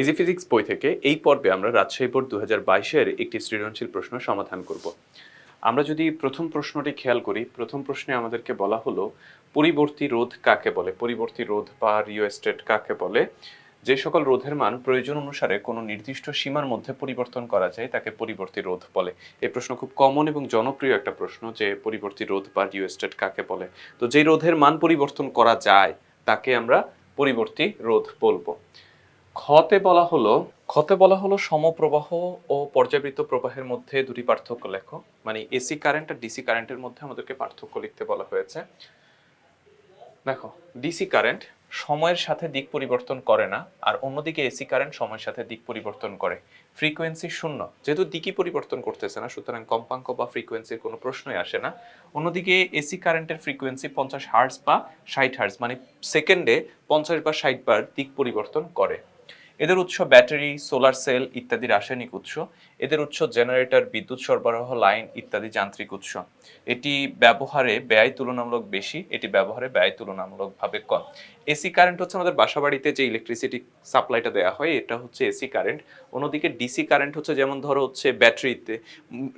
Easy physics বই থেকে এই পর্বে আমরা রাজশাহী বোর্ড দু হাজার বাইশের একটি সৃজনশীল প্রশ্ন সমাধান করব। আমরা যদি প্রথম প্রশ্নটি খেয়াল করি, প্রথম প্রশ্নে আমাদেরকে বলা হলো, পরিবর্তী রোধ কাকে বলে? পরিবর্তী রোধ বা রিও এস্টেট কাকে বলে? যে সকল রোধের মান প্রয়োজন অনুসারে কোনো নির্দিষ্ট সীমার মধ্যে পরিবর্তন করা যায়, তাকে পরিবর্তী রোধ বলে। এই প্রশ্ন খুব কমন এবং জনপ্রিয় একটা প্রশ্ন যে পরিবর্তী রোধ বা রিও এস্টেট কাকে বলে। তো যে রোধের মান পরিবর্তন করা যায়, তাকে আমরা পরিবর্তী রোধ বলব। খতে বলা হলো খতে বলা হলো সমপ্রবাহ ও পর্যাবৃত্ত প্রবাহের মধ্যে দুটি পার্থক্য লেখো। মানে এসি কারেন্ট আর ডিসি কারেন্টের মধ্যে আমাদেরকে পার্থক্য লিখতে বলা হয়েছে। দেখো, ডিসি কারেন্ট সময়ের সাথে দিক পরিবর্তন করে না, আর অন্যদিকে এসি কারেন্ট সময়ের সাথে দিক পরিবর্তন করে। ফ্রিকোয়েন্সি শূন্য, যেহেতু দিকই পরিবর্তন করতেছে না, সুতরাং কম্পাঙ্ক বা ফ্রিকোয়েন্সির কোনো প্রশ্নই আসে না। অন্যদিকে এসি কারেন্টের ফ্রিকোয়েন্সি পঞ্চাশ হার্স বা ষাট হার্স মানে সেকেন্ডে পঞ্চাশ বা ষাট বার দিক পরিবর্তন করে। এদের উৎস ব্যাটারি, সোলার সেল ইত্যাদি রাসায়নিক উৎস। এদের উৎস জেনারেটর, বিদ্যুৎ সরবরাহ, লাইন ইত্যাদি যান্ত্রিক উৎস। এটি ব্যবহারে ব্যয় তুলনামূলক বেশি, এটি ব্যবহারে ব্যয় তুলনামূলকভাবে কম। এসি কারেন্ট হচ্ছে আমাদের বাসাবাড়িতে যে ইলেকট্রিসিটি সাপ্লাইটা দেওয়া হয়, এটা হচ্ছে এসি কারেন্ট। অন্যদিকে ডিসি কারেন্ট হচ্ছে যেমন ধরো হচ্ছে ব্যাটারিতে,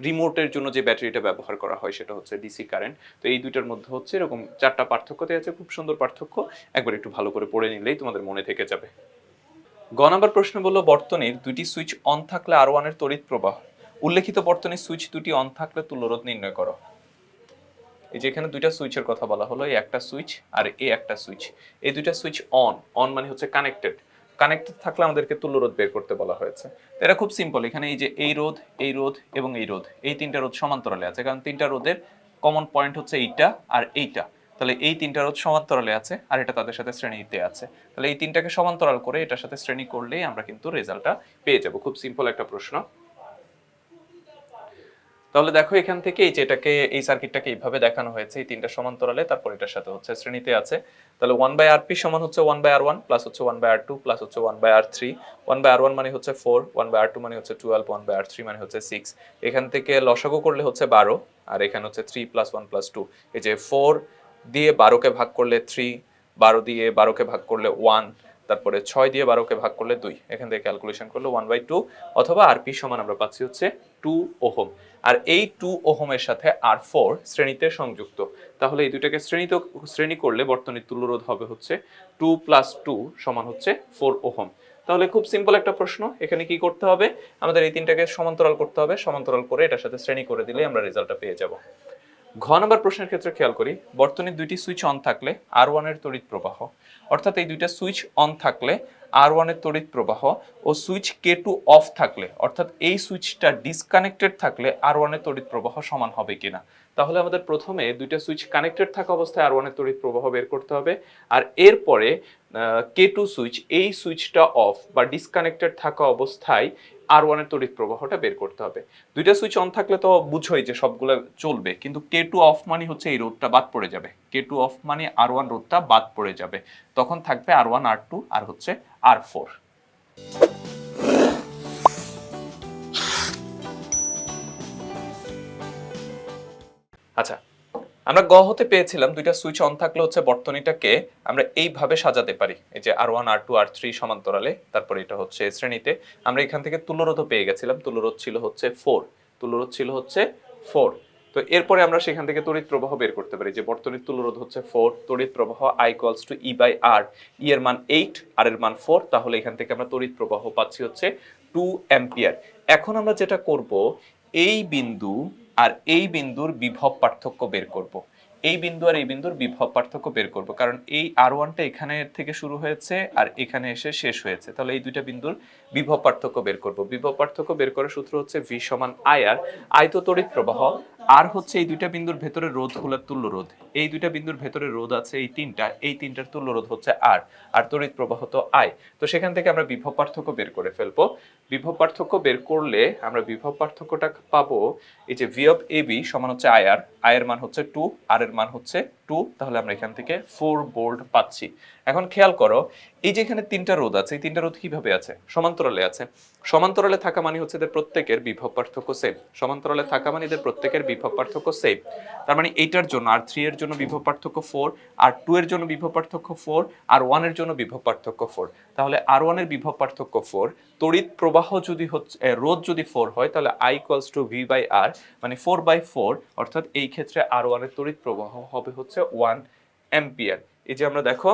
রিমোটের জন্য যে ব্যাটারিটা ব্যবহার করা হয়, সেটা হচ্ছে ডিসি কারেন্ট। তো এই দুইটার মধ্যে হচ্ছে এরকম চারটা পার্থক্য দেওয়া আছে, খুব সুন্দর পার্থক্য। একবার একটু ভালো করে পড়ে নিলেই তোমাদের মনে থেকে যাবে। গ নাম্বার প্রশ্ন বলল, বর্তনীর দুটি সুইচ অন থাকলে আর ওয়ানের তড়িৎ প্রবাহ। উল্লেখিত বর্তনীর সুইচ দুটি অন থাকলে তুল্যরোধ নির্ণয় করো। এই যে এখানে দুইটা সুইচের কথা বলা হলো এই একটা সুইচ আর এ একটা সুইচ। এই দুইটা সুইচ অন অন মানে হচ্ছে কানেক্টেড কানেক্টেড থাকলে আমাদেরকে তুল্যরোধ বের করতে বলা হয়েছে। এটা খুব সিম্পল এখানে এই যে এই রোধ এই রোধ এবং এই রোধ, এই তিনটা রোধ সমান্তরালে আছে। কারণ তিনটা রোধের কমন পয়েন্ট হচ্ছে এইটা আর এইটা। তাহলে এই তিনটা রোধ সমান্তরালে আছে আর এটা তাদের সাথে শ্রেণীতে আছে। তাহলে এই তিনটাকে সমান্তরাল করে এটার সাথে শ্রেণি করলেই আমরা কিন্তু রেজাল্টটা পেয়ে যাব। খুব সিম্পল একটা প্রশ্ন। তাহলে দেখো এখান থেকে এই যে এটাকে, এই সার্কিটটাকে এইভাবে দেখানো হয়েছে, এই তিনটা সমান্তরালে, তারপর এটার সাথে হচ্ছে শ্রেণীতে আছে। তাহলে ওয়ান বাই আর পি সমান হচ্ছে one by R one plus হচ্ছে one by R two plus হচ্ছে one by R three one by R one মানে হচ্ছে four one by R two মানে হচ্ছে twelve one by R three মানে হচ্ছে সিক্স এখান থেকে লসাগু করলে হচ্ছে বারো, আর এখানে হচ্ছে three plus one plus two এই যে ফোর দিয়ে বারোকে ভাগ করলে থ্রি বারো দিয়ে বারোকে ভাগ করলে ওয়ান তারপরে ছয় দিয়ে বারোকে ভাগ করলে দুই। এখান থেকে ক্যালকুলেশন করলে ওয়ান বাই টু অথবা আর পি সমান আমরা পাচ্ছি হচ্ছে টু ওহম। আর এই টু ওহমের সাথে আর ফোর শ্রেণীতে সংযুক্ত। তাহলে এই দুইটাকে শ্রেণীতে, শ্রেণি করলে বর্তনীর তুল্যরোধ হবে হচ্ছে টু প্লাস টু সমান হচ্ছে ফোর ওহম। তাহলে খুব সিম্পল একটা প্রশ্ন, এখানে কি করতে হবে? আমাদের এই তিনটাকে সমান্তরাল করতে হবে। সমান্তরাল করে এটার সাথে শ্রেণি করে দিলে আমরা রেজাল্টটা পেয়ে যাব। ঘ নম্বর প্রশ্নের ক্ষেত্রে খেয়াল করি, বর্তনীর দুইটি সুইচ অন থাকলে আর ওয়ানের তড়িৎ প্রবাহ, অর্থাৎ এই দুইটা সুইচ অন থাকলে আর ওয়ানের তড়িৎ প্রবাহ ও সুইচ কে টু অফ থাকলে, অর্থাৎ এই সুইচটা ডিসকানেক্টেড থাকলে আর ওয়ানের তড়িৎ প্রবাহ সমান হবে কিনা। তাহলে আমাদের প্রথমে দুইটা সুইচ কানেক্টেড থাকা অবস্থায় আর ওয়ানের তড়িৎ প্রবাহ বের করতে হবে, আর এরপরে কে টু সুইচ এই সুইচটা অফ বা ডিসকানেক্টেড থাকা অবস্থায় আর ওয়ানের তড়িৎ প্রবাহটা বের করতে হবে। দুইটা সুইচ অন থাকলে তো বুঝোই যে সবগুলো চলবে, কিন্তু কে টু অফ মানে হচ্ছে এই রোধটা বাদ পড়ে যাবে। কে টু অফ মানে আর ওয়ান রোধটা বাদ পড়ে যাবে। তখন থাকবে আর ওয়ান আর টু আর হচ্ছে আর ফোর আচ্ছা আমরা গ হতে পেয়েছিলাম, দুইটা সুইচ অন থাকলে হচ্ছে বর্তনীটাকে আমরা এইভাবে সাজাতে পারি। এই যে R one R two R three সমান্তরালে, তারপরে এটা হচ্ছে শ্রেণীতে। আমরা এখান থেকে তুল্যরোধও পেয়ে গেছিলাম তুল্যরোধ ছিল হচ্ছে ফোর তুল্যরোধ ছিল হচ্ছে ফোর তো এরপরে আমরা সেখান থেকে তড়িৎ প্রবাহ বের করতে পারি, যে বর্তনীর তুল্যরোধ হচ্ছে ফোর তড়িৎ প্রবাহ I equals two E by আর ই এর মান এইট আর এর মান ফোর তাহলে এখান থেকে আমরা তড়িৎ প্রবাহ পাচ্ছি হচ্ছে টু অ্যাম্পিয়ার এখন আমরা যেটা করব, এই বিন্দু আর এই বিন্দুর বিভব পার্থক্য বের করব। এই বিন্দু আর এই বিন্দুর বিভব পার্থক্য বের করব, কারণ এই আর ওয়ানটা এখানে থেকে শুরু হয়েছে আর এখানে এসে শেষ হয়েছে। তাহলে এই দুইটা বিন্দুর বিভব পার্থক্য বের করব। বিভব পার্থক্য বের করার সূত্র হচ্ছে ভি সমান আই আর আয়ত তড়িৎ প্রবাহ আর হচ্ছে এই দুইটা বিন্দুর ভেতরে রোধ হলো তুল্য রোধ। এই দুইটা বিন্দুর ভেতরে রোধ আছে এই তিনটা, এই তিনটার তুল্য রোধ হচ্ছে আর আর তড়িৎ প্রবাহ তো আই। তো সেখান থেকে আমরা বিভব পার্থক্য বের করে ফেলব। বিভব পার্থক্য বের করলে আমরা বিভব পার্থক্যটা পাবো এই যে ভি অফ এ বি সমান হচ্ছে আই আর আয়ের মান হচ্ছে টু আর এর মান হচ্ছে টু তাহলে আমরা এখান থেকে ফোর বোল্ট পাচ্ছি। এখন খেয়াল করো, এই যে এখানে তিনটা রোধ আছে, এই তিনটা রোধ কীভাবে আছে? সমান্তরালে আছে। সমান্তরালে থাকা মানে হচ্ছে এদের প্রত্যেকের বিভব পার্থক্য সেম সমান্তরালে থাকা মানে এদের প্রত্যেকের বিভব পার্থক্য সেম তার মানে এইটার জন্য, আর থ্রি এর জন্য বিভব পার্থক্য ফোর আর টু এর জন্য বিভব পার্থক্য ফোর আর ওয়ানের জন্য বিভব পার্থক্য ফোর তাহলে আর ওয়ানের বিভব পার্থক্য ফোর তড়িৎ প্রবাহ যদি হচ্ছে রোধ যদি ফোর হয়, তাহলে I equals to V by R মানে ফোর বাই ফোর অর্থাৎ এই ক্ষেত্রে আর ওয়ানের তড়িৎ প্রবাহ হবে হচ্ছে ওয়ান অ্যাম্পিয়ার এই যে আমরা দেখো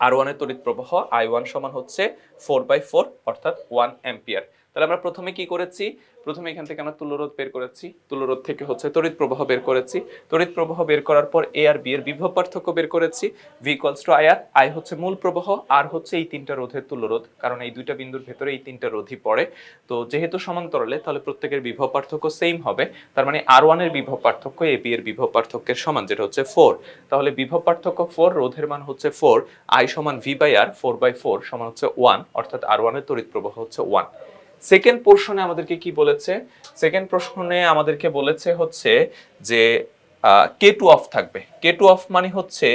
আর ওয়ানের তড়িৎ প্রবাহ আই ওয়ান সমান হচ্ছে ফোর বাই ফোর অর্থাৎ ওয়ান অ্যাম্পিয়ার তাহলে আমরা প্রথমে কি করেছি? প্রথমে এখান থেকে আমরা তুল্যরোধ বের করেছি। তুল্যরোধ থেকে হচ্ছে তড়িৎ প্রবাহ বের করেছি। তড়িৎ প্রবাহ বের করার পর এ আর বি এর বিভব পার্থক্য বের করেছি। V equals to R I হচ্ছে মূল প্রবাহ আর হচ্ছে এই তিনটা রোধের তুল্যরোধ, কারণ এই দুইটা বিন্দুর ভেতরে এই তিনটা রোধই পড়ে। তো যেহেতু সমান্তরালে, তাহলে প্রত্যেকের বিভব পার্থক্য সেম হবে। তার মানে আর ওয়ানের বিভব পার্থক্য এ বি এর বিভব পার্থক্যের সমান, যেটা হচ্ছে ফোর তাহলে বিভব পার্থক্য ফোর রোধের মান হচ্ছে ফোর আই সমান V by R four by four সমান হচ্ছে ওয়ান অর্থাৎ আর ওয়ানের তড়িৎ প্রবাহ হচ্ছে ওয়ান সেকেন্ড পোর্শনে আমাদেরকে কি বলেছে? সেকেন্ড প্রশ্নে আমাদেরকে বলেছে হচ্ছে যে কে টু অফ থাকবে। কে টু অফ মানে হচ্ছে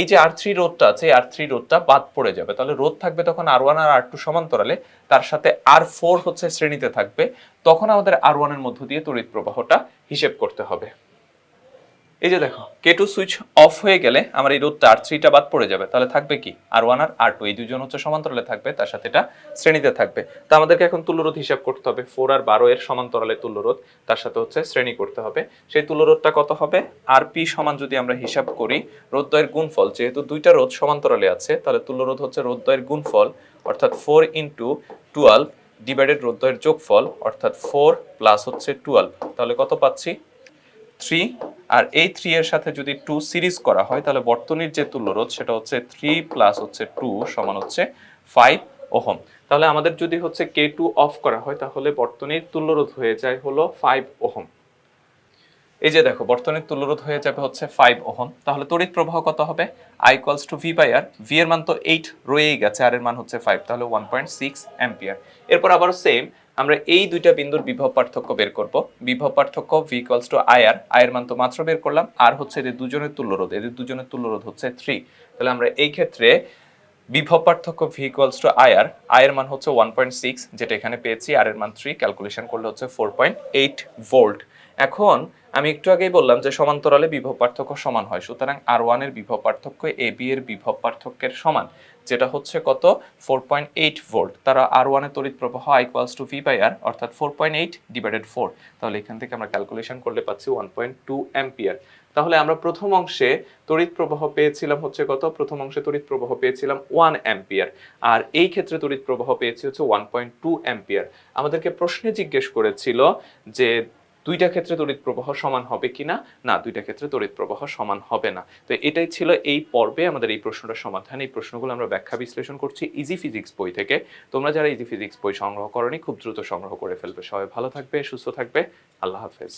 এই যে আর থ্রি রোদটা আছে আর থ্রি রোদটা বাদ পড়ে যাবে। তাহলে রোদ থাকবে তখন আর ওয়ান আর আর টু সমান্তরালে, তার সাথে আর ফোর হচ্ছে শ্রেণীতে থাকবে। তখন আমাদের আর ওয়ানের মধ্য দিয়ে তড়িৎ প্রবাহটা হিসেব করতে হবে। এই যে দেখো কে টু সুইচ অফ হয়ে গেলে আমার এই রোধটা আর থ্রিটা বাদ পড়ে যাবে। তাহলে থাকবে কি? আর ওয়ান আর আর টু এই দুজন হচ্ছে সমান্তরালে থাকবে, তার সাথে এটা শ্রেণীতে থাকবে। তো আমাদেরকে এখন তুল্যরোধ হিসাব করতে হবে ফোর আর বারো এর সমান্তরালে তুল্যরোধ তার সাথে হচ্ছে শ্রেণি করতে হবে। সেই তুল্যরোধটা কত হবে? আর পি সমান যদি আমরা হিসাব করি, রোধদ্বয়ের গুণফল, যেহেতু দুইটা রোধ সমান্তরালে আছে, তাহলে তুল্যরোধ হচ্ছে রোধদ্বয়ের গুণফল, অর্থাৎ ফোর ইন্টু টুয়েলভ ডিভাইডেড রোধদ্বয়ের যোগফল, অর্থাৎ ফোর প্লাস হচ্ছে টুয়েলভ তাহলে কত পাচ্ছি? থ্রি আর এই থ্রি এর সাথে যদি টু সিরিজ করা হয়, তাহলে বর্তনীর যে তুল্যরোধ, সেটা হচ্ছে থ্রি প্লাস হচ্ছে টু সমান হচ্ছে ফাইভ ওহম। তাহলে আমাদের যদি হচ্ছে কে টু অফ করা হয়, তাহলে বর্তনীর তুল্যরোধ হয়ে যায় হলো ফাইভ ওহম। এই যে দেখো, বর্তনীর তুল্যরোধ হয়ে যাবে হচ্ছে ফাইভ ওহম। তাহলে তড়িৎ প্রবাহ কত হবে? I equals to V by R V এর মান তো এইট রয়েই গেছে আর এর মান হচ্ছে ফাইভ তাহলে ওয়ান পয়েন্ট সিক্স এরপর আবার সেম আমরা এই দুইটা বিন্দুর বিভব পার্থক্য বের করব। বিভব পার্থক্য ভি ইকুয়ালস টু আই এর মান তো মাত্র বের করলাম। আর হচ্ছে এদের দুজনের তুল্যরোধ, এদের দুজনের তুল্যরোধ হচ্ছে থ্রি তাহলে আমরা এই ক্ষেত্রে বিভব পার্থক্য ভি ইকুয়ালস টু আই এর মান হচ্ছে ওয়ান পয়েন্ট সিক্স যেটা এখানে পেয়েছি। আর এর মান থ্রি ক্যালকুলেশন করলে হচ্ছে ফোর পয়েন্ট এইট ভোল্ট এখন আমি একটু আগেই বললাম যে সমান্তরালে বিভব পার্থক্য সমান হয়, সুতরাং আর ওয়ানের বিভব পার্থক্য এ বি এর বিভব পার্থক্যের সমান, যেটা হচ্ছে কত? ফোর পয়েন্ট এইট ভোল্ট তারা আর ওয়ানের তড়িৎ প্রবাহ I equals to V by R অর্থাৎ four point eight divided four তাহলে এখান থেকে আমরা ক্যালকুলেশন করলে পাচ্ছি ওয়ান পয়েন্ট টু অ্যাম্পিয়ার তাহলে আমরা প্রথম অংশে তড়িৎ প্রবাহ পেয়েছিলাম হচ্ছে কত? প্রথম অংশে তড়িৎ প্রবাহ পেয়েছিলাম ওয়ান অ্যাম্পিয়ার আর এই ক্ষেত্রে তড়িৎ প্রবাহ পেয়েছি হচ্ছে ওয়ান পয়েন্ট টু অ্যাম্পিয়ার আমাদেরকে প্রশ্নে জিজ্ঞেস করেছিল যে দুইটা ক্ষেত্রে তড়িৎ প্রবাহ সমান হবে কিনা? না, দুইটা ক্ষেত্রে তড়িৎ প্রবাহ সমান হবে না। তো এটাই ছিল এই পর্বে আমাদের এই প্রশ্নটার সমাধান। এই প্রশ্নগুলো আমরা ব্যাখ্যা বিশ্লেষণ করছি ইজি ফিজিক্স বই থেকে। তোমরা যারা ইজি ফিজিক্স বই সংগ্রহ করনি, খুব দ্রুত সংগ্রহ করে ফেলবে। সবাই ভালো থাকবে, সুস্থ থাকবে। আল্লাহ হাফেজ।